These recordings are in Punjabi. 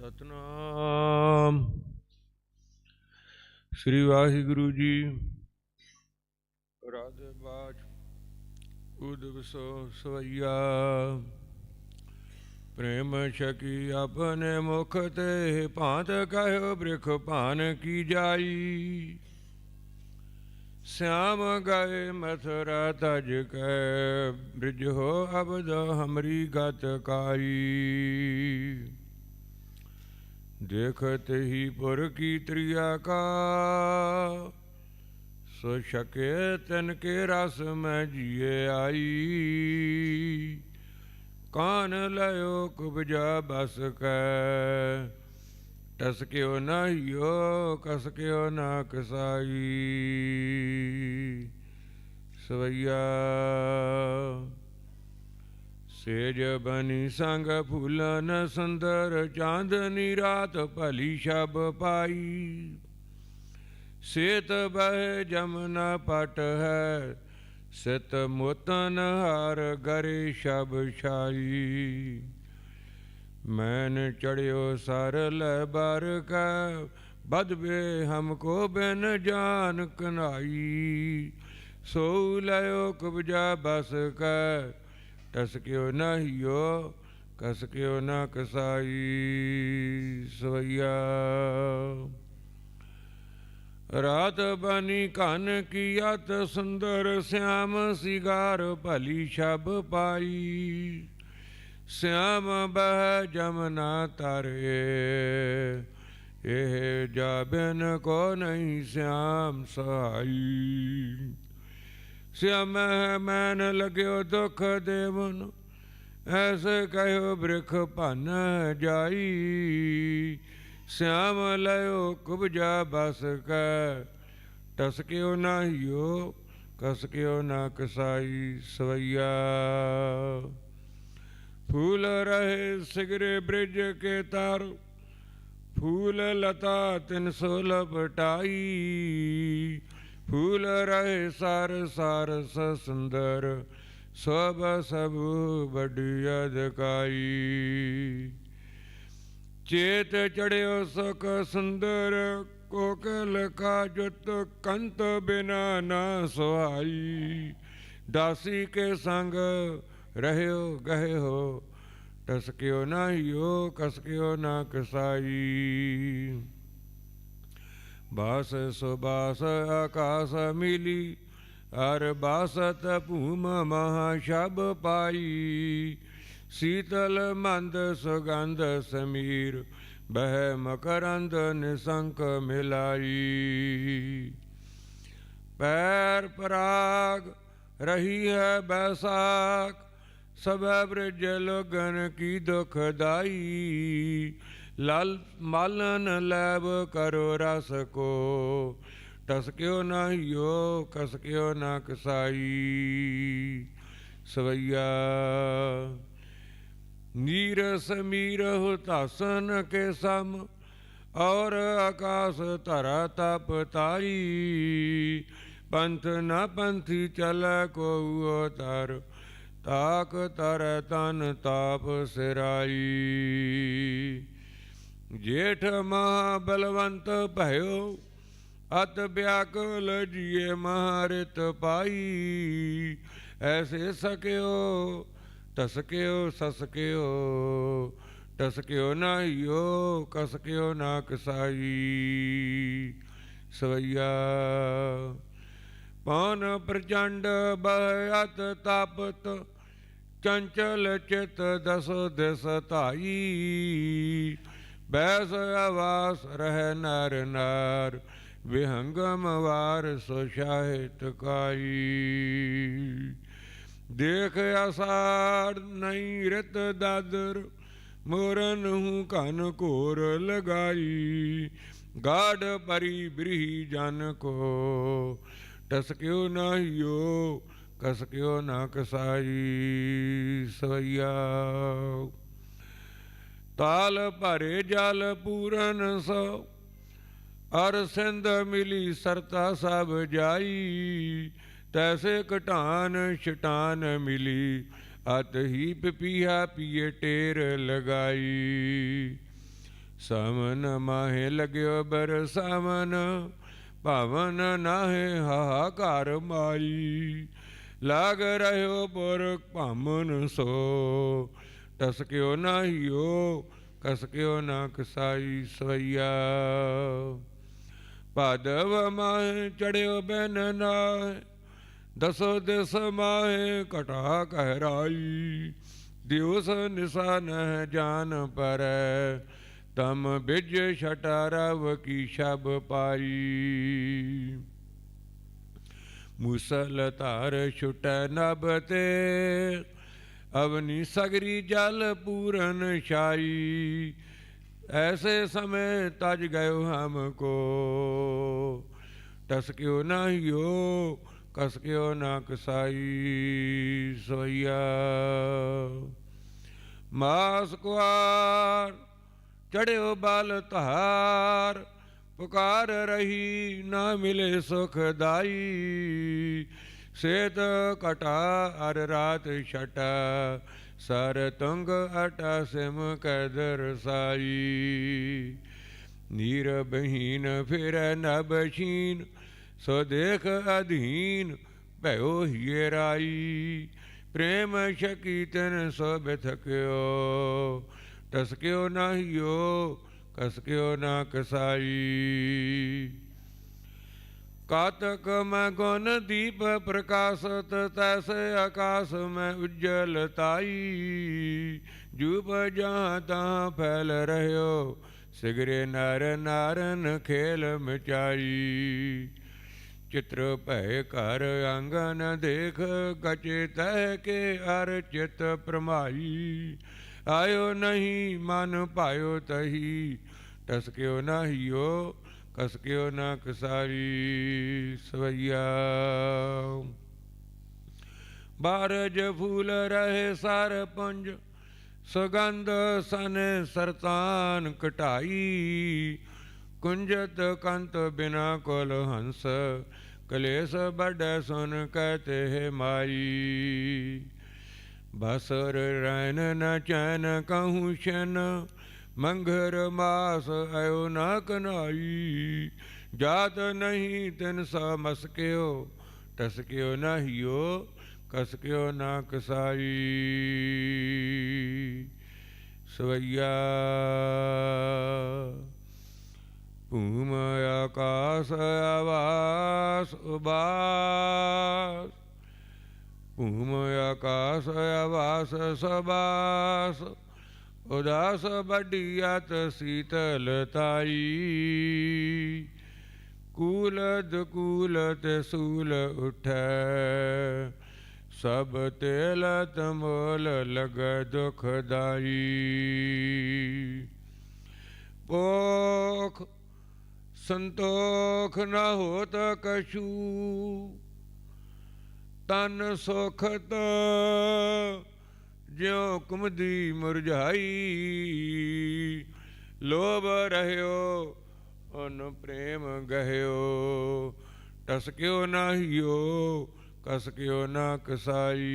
ਸਤਨਾਮ ਸ੍ਰੀ ਵਾਹਿਗੁਰੂ ਜੀ ਰਾਧੇ ਬਾਜ ਉਦਵ ਸੋ ਸਵਈਆ ਪ੍ਰੇਮ ਛਕੀ ਆਪਣੇ ਮੁਖ ਤੇ ਭਾਂਤ ਕਹਿਓ ਬ੍ਰਿਖ ਭਾਨ ਕੀ ਜਾਈ श्याम गए मथुरा तज कै ब्रिज हो अबद हमरी गत काई ਦੇਖਤ ਹੀ ਪੁਰ ਕੀ ਤ੍ਰਿਆ ਕਾ, ਸੋ ਸ਼ਕੇ ਤਨ ਕੇ ਰਸ ਮੈਂ ਜੀਏ ਆਈ। ਕਾਨ ਲਇਓ ਕੁਬਜਾ ਬਸ ਕੈ, ਟਸ ਕਿਓ ਨਾ ਯੋ ਕਸ ਕਿਓ ਨਾ ਕਸਾਈ। ਸਵਈਆ ਸੇਜ ਬਨੀ ਸੰਗ ਫੁਲਨ ਸੰਦਰ ਚਾਂਦਨੀ ਰਾਤ ਭਲੀ ਸ਼ਬ ਪਾਈ। ਸੇਤ ਬਹਿ ਜਮਨਾ ਪਟ ਹੈ, ਸਤ ਮੁਤਨ ਹਰ ਗਰੇ ਸ਼ਬ ਛਾਈ। ਮੈਨ ਚੜਿਓ ਸਰ ਲੈ ਬਰ ਕਾ ਬਦਵੇ ਹਮ ਕੋ ਬਿਨ ਜਾਨ ਕਨਾਈ। ਸੋ ਲਿਓ ਕਬਜਾ ਬਸ ਕਾ ਟਸਕਿਓ ਨਾ ਹਿਓ ਕਸਕਿਓ ਨਾ ਕਸਾਈ ਸਵਈਆ। ਰਾਤ ਬਨੀ ਘਨ ਕੀਅਤ ਸੁੰਦਰ ਸਿਆਮ, ਸਿਗਾਰ ਭਲੀ ਸ਼ਬ ਪਾਈ। ਸਿਆਮ ਬਹਿ ਜਮਨਾ ਤਰੇ ਇਹ ਜਾਬਨ ਕੋ ਨਹੀਂ ਸਿਆਮ ਸਹਾਈ। श्याम ਮੈਨ ਲਗਿਓ ਦੁਖ ਦੇਵਨ ਐਸੇ ਕਹਿਓ ਬ੍ਰਿਖ ਭਨ ਜਾਈ श्याम ਲਇਓ ਕੁਬਜਾ ਬਸ ਕੈ ਟਸਕਿਓ ਨਾਹੀਓ ਕਸਕਿਓ ਨਾ ਕਸਾਈ ਸਵਈਆ फूल रहे सिगरे ब्रिज के तार फूल लता तिन सो लपटाई ਫੂਲ ਰਹੇ ਸਰ ਸਰਸ ਸੁੰਦਰ ਸਭ ਸਭ ਬੜੀ ਅਦਕਾਈ ਚੇਤ ਚੜਿਓ ਸੁਖ ਸੁੰਦਰ, ਕੋਕਲ ਕਾ ਜੁਤ ਕੰਤ ਬਿਨਾ ਨਾ ਸੁਹਾਈ। ਦਾਸੀ ਕੇ ਸੰਗ ਰਹਿਓ ਗਏ ਹੋ ਟਸਕਿਓ ਨਾ ਹਿਓ ਕਸਕਿਓ ਨਾ ਕਸਾਈ। ਬਾਸ ਸੁਬਾਸ ਆਕਾਸ ਮਿਲੀ ਅਰ ਬਾਸਤ ਭੂਮ ਮਹਾ ਸ਼ਬ ਪਾਈ। ਸੀਤਲ ਮੰਦ ਸੁਗੰਧ ਸਮੀਰ ਬਹਿ ਮਕਰੰਦ ਨਿਸੰਕ ਮਿਲਾਈ। ਪੈਰ ਪਰਾਗ ਰਹੀ ਹੈ ਬੈਸਾਖ, ਸਭੈ ਬ੍ਰਜ ਲਗਨ ਕੀ ਦੁਖਦਾਈ लाल मालन लैब करो रस को टसक्यो ना यो कसक्यो ना कसाई। सवैया नीर समीर हो तासन के सम, और आकाश तरा तप तारी पंथ न पंथी चल को तर, ताक तर तन ताप सिराई। जेठ महा बलवंत भयो, अत व्याकुल जिये महारित पाई। ऐसे सक्यो तसक्यो ससक्यो टसक्यो ना यो कसक्यो ना कसाई सवैया, पौन प्रचंड बहत तापत, चंचल चित दस दिसताई ਬੈਸ ਆਵਾਸ ਰਹਿ ਨਰ ਨਰ, ਵਿਹੰਗਮ ਵਾਰ ਸੋ ਸ਼ਾਹਿਤ ਕਾਈ। ਦੇਖ ਅਸਾਰ ਨਹੀਂ ਰਤ ਦਾਦਰ, ਮੋਰਨ ਹੂੰ ਕਨ ਕੋਰ ਲਗਾਈ। ਗਾੜ ਪਰੀ ਬ੍ਰਿਹੀ ਜਨ ਕੋ ਟਸਕਿਓ ਨਾ ਹਿਓ ਕਸਕਿਓ ਨਾ ਕਸਾਈ। ਸਵਈਆ ਤਾਲ ਭਰੇ ਜਲ ਪੂਰਨ ਸੋ। ਅਰ ਸਿੰਧ ਮਿਲੀ ਸਰਤਾ ਸਭ ਜਾਈ। ਤੈਸੇ ਘਟਾਨ ਛਟਾਨ ਮਿਲੀ। ਅਤ ਹੀ ਪਪੀਹਾ ਪੀਏ ਟੇਰ ਲਗਾਈ। ਸਮਨ ਮਾਹੇ ਲਗਿਓ ਬਰਸਾਵਨ ਭਵਨ ਨਾਹੇ ਹਾਹਾਕਾਰ ਮਾਈ। ਲਾਗ ਰਹਿਓ ਪੁਰਖ ਭਾਮਨ ਸੋ। ਟਸਕਿਓ ਨਾਹੀਓ ਕਸਕਿਓ ਨਾ ਕਸਾਈ ਸਵਈਆ ਪਾਦਵ ਮਾਹੇ ਚੜਿਓ ਬੈਨ ਨਾਹੇ ਦਸੋ ਦਿਸ ਮਾਹੇ ਕਟਾ ਕਹਿਰਾਈ ਦਿਵਸ ਨਿਸ਼ਾਨ ਹੈ ਜਾਨ ਪਰ ਤਮ ਬਿਜ ਛਟਾਰਵ ਕੀ ਸ਼ਬ ਪਾਈ ਮੁਸਲ ਧਾਰ ਛੁਟ ਨਭ ਤੇ ਅਵਨੀ ਸਗਰੀ ਜਲ ਪੂਰਨ ਛਾਈ। ਐਸੇ ਸਮੇਂ ਤਜ ਗਇਓ ਹਮਕੋ ਟਸਕਿਓ ਨਾਹੀਓ ਕਸਕਿਓ ਨਾ ਕਸਾਈ। ਸੋਇਆ ਮਾਸ ਕੁਆਰ, ਚੜਿਓ ਬਲ ਧਾਰ। ਪੁਕਾਰ ਰਹੀ ਨਾ ਮਿਲੇ ਸੁਖ ਦਾਈ। ਸੇਤ ਕਟਾ ਅਰ ਰਾਤ ਛਟ ਸਰ ਤੁੰਗ ਅਟ ਸਿਮ ਕਦਰ ਸਾਈ ਨੀਰ ਬਹੀਨ ਫਿਰ ਨਭ ਛੀਨ ਸੋ ਦੇਖ ਅਧੀਨ ਭਇਓ ਹੀਏ ਰਾਈ ਪ੍ਰੇਮ ਸ਼ਕੀ ਤਨ ਸੋ ਬਿਥਕਿਓ ਟਸਕਿਓ ਨਾਹੀਓ ਕਸਕਿਓ ਨਾ ਕਸਾਈ ਕਾਤਕ ਮੈਂ ਗੁਣ ਦੀਪ ਪ੍ਰਕਾਸ਼ਤ ਤੈਸੇ ਆਕਾਸ਼ ਮੈਂ ਉਜਲ ਤਾਈ ਜੂਪ ਜਹਾਂ ਤਾਂ ਫੈਲ ਰਹਿਓ ਸਿਗਰੇ ਨਰ ਨਾਰਨ ਖੇਲ ਮਚਾਈ ਚਿਤ੍ਰ ਭੈ ਘਰ ਆਂਗਨ ਦੇਖ ਗਚੇ ਤਹਿ ਕੇ ਅਰ ਚਿਤ ਪ੍ਰਮਾਈ ਆਇਓ ਨਹੀਂ ਮਨ ਭਾਇਓ ਤਹੀ ਟਸਕਿਓ ਨਾਹੀਓ ਕਸਕਿਓ ਨਾ ਕਸਾਰੀ ਸਵਈਆ। ਬਾਰਜ ਫੂਲ ਰਹੇ ਸਰ ਪੁੰਜ, ਸੁਗੰਧ ਸਨ ਸਰਤਾਨ ਕਟਾਈ। ਕੁੰਜਤ ਕੰਤ ਬਿਨਾ ਕੋਲ ਹੰਸ, ਕਲੇਸ਼ ਬੜ ਸੁਨ ਕਹਤੇ ਹੈ ਮਾਈ। ਬਸਰ ਰੈਨ ਨ ਚੈਨ ਕਹੂੰ ਸ਼ਨ ਮੰਘਰ ਮਾਸ ਆਇਓ ਨਾ ਕਨਾਈ। ਜਾਤ ਨਹੀਂ ਤਿਨ ਸਾ ਮਸਕਿਓ ਟਸਕਿਓ ਨਾਹੀਓ ਕਸਕਿਓ ਨਾ ਕਸਾਈ। ਸਵਈਆ ਭੂਮ ਆਕਾਸ ਆਵਾਸ ਉਬਾਸ। ਭੂਮ ਆਕਾਸ ਆਵਾਸ ਸਬਾਸ ਉਦਾਸ ਵੱਡੀਅਤ ਸੀਤਲ ਤਾਈ। ਕੂਲਦ ਕੂਲਤ ਸੂਲ ਉਠੈ। ਸਭ ਤੇਲ ਮੋਲ ਲਗ ਦੁਖਦਾਈ ਪੋਖ ਸੰਤੋਖ ਨ ਹੋਤ ਕਛੂ। ਤਨ ਸੁਖਤ ਜਿਉ ਕੁਮਦੀ ਮੁਰਝਾਈ, ਲੋਭ ਰਹਿਓ, ਅਨ ਪ੍ਰੇਮ ਗਹਿਓ। ਟਸਕਿਓ ਨਾਹੀਓ ਕਸਕਿਓ ਨਾ ਕਸਾਈ।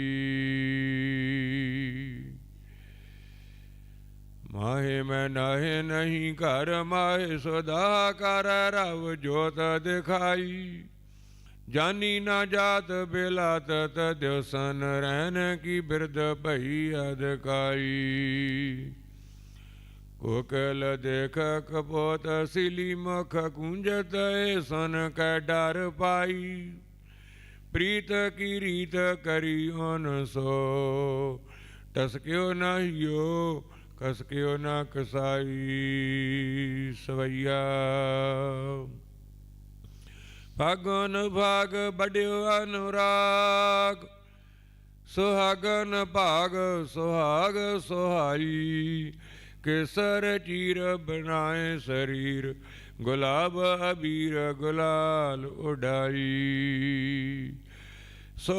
ਮਾਹੇ ਮੈਂ ਨਾਹੇ ਨਹੀਂ ਘਰ, ਮਾਹੇ ਸਦਾ ਕਰ ਰਵ ਜੋਤ ਦਿਖਾਈ। ਜਾਨੀ ਨਾ ਜਾਤ ਬੇਲਾ ਤਦਿਓ ਸਨ ਰਹਿਨ ਕੀ ਬਿਰਦ ਭਈ ਅਦਕਾਈ ਕੋਕਲ ਦੇਖ ਕਪੋਤ ਸਿਲੀ ਮੁਖ ਕੁੰਜਤ ਏ ਸਨ ਕੈ ਡਰ ਪਾਈ। ਪ੍ਰੀਤ ਕੀ ਰੀਤ ਕਰੀ ਓਨ ਸੋ ਟਸਕਿਓ ਨਾਹੀਓ ਕਸਕਿਓ ਨਾ ਕਸਾਈ ਸਵਈਆ। ਫਗਨ ਭਾਗ ਬੜਿਓ ਅਨੁਰਾਗ, ਸੁਹਾਗਨ ਭਾਗ ਸੁਹਾਗ ਸੁਹਾਈ, ਕੇਸਰ ਚੀਰ ਬਣਾਏ ਸਰੀਰ, ਗੁਲਾਬ ਅਬੀਰ ਗੁਲਾਲ ਉਡਾਈ। ਸੋ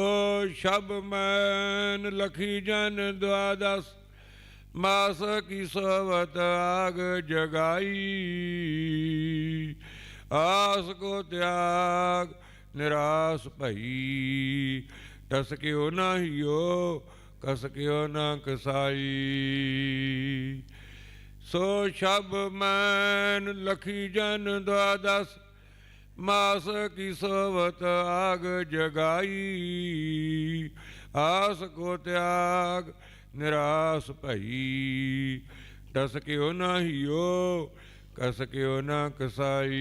ਸ਼ਬ ਮੈਨ ਲਖੀ ਜਨ ਦਵਾਦਸ ਮਾਸ ਕੀ ਸਵਤ ਆਗ ਜਗਾਈ। ਆਸ ਕੋ ਤਿਆਗ, ਨਿਰਾਸ ਭਈ। ਟਸਕਿਓ ਕਸ ਕਸਕਿਓ ਨਾ ਕਸਾਈ। ਸੋ ਸ਼ਬ ਮੈਨ ਲਖੀ ਜਨ ਦਵਾਦਸ ਮਾਸ ਕੀ ਸੋਵਤ ਆਗ ਜਗਾਈ। ਆਸ ਕੋ ਤਿਆਗ, ਨਿਰਾਸ ਭਈ। ਟਸ ਕਿਉ ਨਾ ਹਿਓ ਕਸ ਕਿਉ ਨਾ ਕਸਾਈ।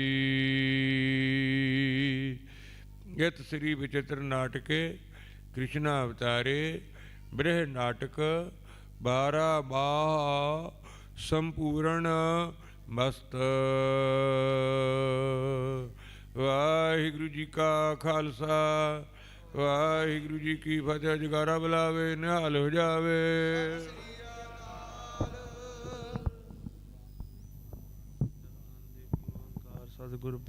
ਯਤ ਸ੍ਰੀ ਵਿਚਿਤ੍ਰ ਨਾਟਕੇ ਕ੍ਰਿਸ਼ਨਾ ਅਵਤਾਰੇ ਬ੍ਰਹ ਨਾਟਕ 12 ਮਾਹ ਸੰਪੂਰਨ ਮਸਤ। ਵਾਹਿਗੁਰੂ ਜੀ ਕਾ ਖਾਲਸਾ, ਵਾਹਿਗੁਰੂ ਜੀ ਕੀ ਫਤਿਹ, ਜਗਾਰਾ ਬੁਲਾਵੇ, ਨਿਹਾਲ ਹੋ ਜਾਵੇ। grupo.